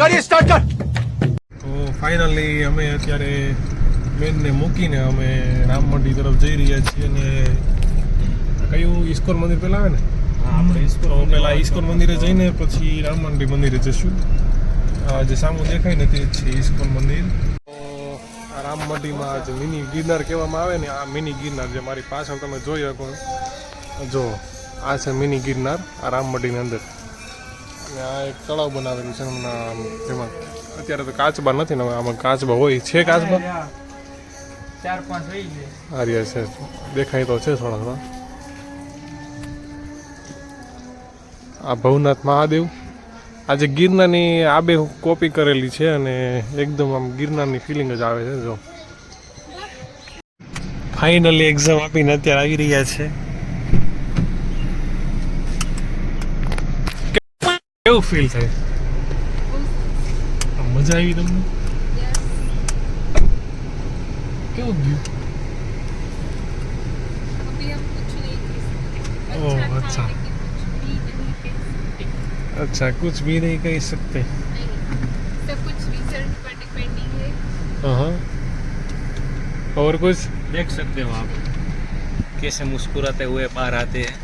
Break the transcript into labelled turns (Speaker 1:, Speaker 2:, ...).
Speaker 1: ગાડી સ્ટાર્ટ કર.
Speaker 2: તો ફાઇનલી અમે અત્યારે બેનને મૂકીને અમે રામ મંદિર તરફ જઈ રહ્યા છીએ અને કયું ઈસ્કોન મંદિર પહેલાં આવે ને?
Speaker 3: આપણે
Speaker 2: ઇસ્કોન પહેલાં મંદિરે જઈને પછી રામ મંદિર મંદિરે જશું. જે સામું દેખાય ને તે છે ઈસ્કોન મંદિર. રામ મંદિરમાં જે મિની ગિરનાર કહેવામાં આવે ને આ મિની ગિરનાર જે મારી પાછળ તમે જોઈ શકો જો આ છે મિની ગિરનાર આ રામ મંદિરની અંદર. આ એક તળાવ બનાવેલું છે હમણાં જેમાં અત્યારે તો કાચબા નથી, ને આમાં કાચબા હોય. છે કાચબા?
Speaker 3: ચાર પાંચ વહી ગયા
Speaker 2: આર્યા છે. દેખાય તો છે થોડા થોડા આ ભવનાથ મહાદેવ. આજે ગિરનારની આબે કોપી કરેલી છે અને એકદમ આમ ગિરનારની ફિલિંગ જ આવે છે, જો. ફાઇનલી એક્ઝામ આપીને અત્યારે આવી રહ્યા છે. કેવું ફીલ થાય આમ મજા આવી તમને કેવું ગયું
Speaker 4: अभी हम कुछ नहीं कह सकते
Speaker 2: ओह,
Speaker 4: अच्छा
Speaker 2: अच्छा।
Speaker 4: था लेकिन कुछ भी नहीं कह सकते
Speaker 2: अच्छा कुछ भी नहीं कह सकते
Speaker 4: नहीं सब कुछ रिजल्ट पर डिपेंडिंग है
Speaker 2: हाँ और कुछ
Speaker 3: देख सकते हो आप कैसे मुस्कुराते हुए बाहर आते हैं